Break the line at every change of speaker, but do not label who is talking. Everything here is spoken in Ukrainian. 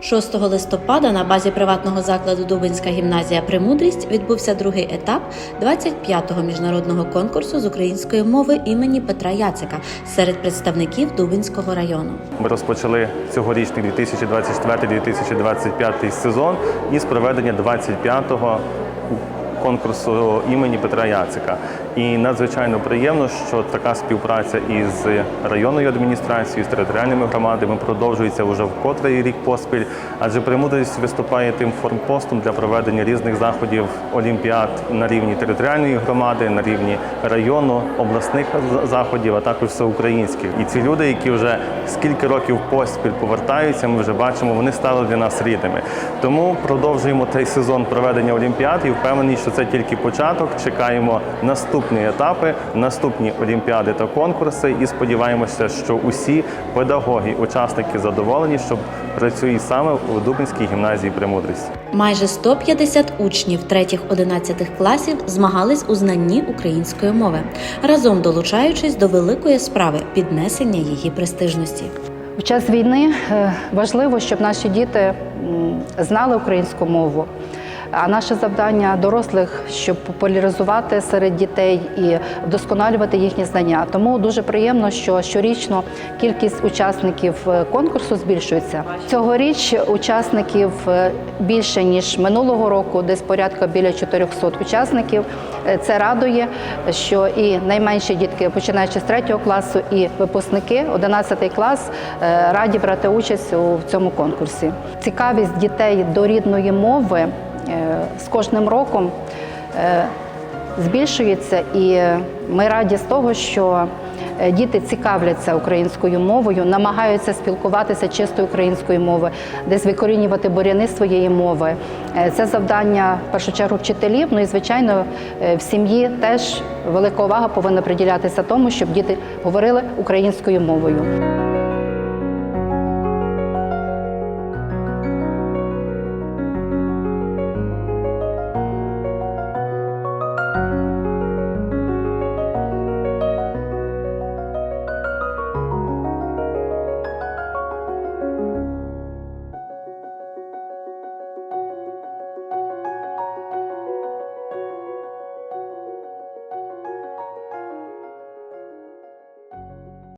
6 листопада на базі приватного закладу Дубинська гімназія Премудрість відбувся другий етап 25-го міжнародного конкурсу з української мови імені Петра Яцика серед представників Дубинського району.
Ми розпочали цьогорічний 2024-2025 сезон із проведення 25-го конкурсу імені Петра Яцика. І надзвичайно приємно, що така співпраця із районною адміністрацією, з територіальними громадами продовжується вже в котрий рік поспіль, адже премудрість виступає тим формпостом для проведення різних заходів олімпіад на рівні територіальної громади, на рівні району, обласних заходів, а також всеукраїнських. І ці люди, які вже скільки років поспіль повертаються, ми вже бачимо, вони стали для нас рідними. Тому продовжуємо цей сезон проведення олімпіад і впевнені, що це тільки початок. Чекаємо наступні етапи, наступні олімпіади та конкурси. І сподіваємося, що усі педагоги, учасники задоволені, що працюють саме у Дубинській гімназії Премудрість.
Майже 150 учнів 3-11 класів змагались у знанні української мови, разом долучаючись до великої справи піднесення її престижності.
В час війни е, важливо, щоб наші діти знали українську мову. А наше завдання дорослих, щоб популяризувати серед дітей і вдосконалювати їхні знання. Тому дуже приємно, що щорічно кількість учасників е, конкурсу збільшується. Цьогоріч учасників е, більше ніж минулого року, десь порядка біля 400 учасників. Е, Це радує, що і найменші дітки, починаючи з 3 класу, і випускники 11 клас раді брати участь у цьому конкурсі. Цікавість дітей до рідної мови з кожним роком е, збільшується, і ми раді з того, що е, діти цікавляться українською мовою, намагаються спілкуватися чистою українською мовою, десь викорінювати буряни своєї мови. Е, Це завдання в першу чергу вчителів. Ну і звичайно, е, в сім'ї теж велика увага повинна приділятися тому, щоб діти говорили українською мовою.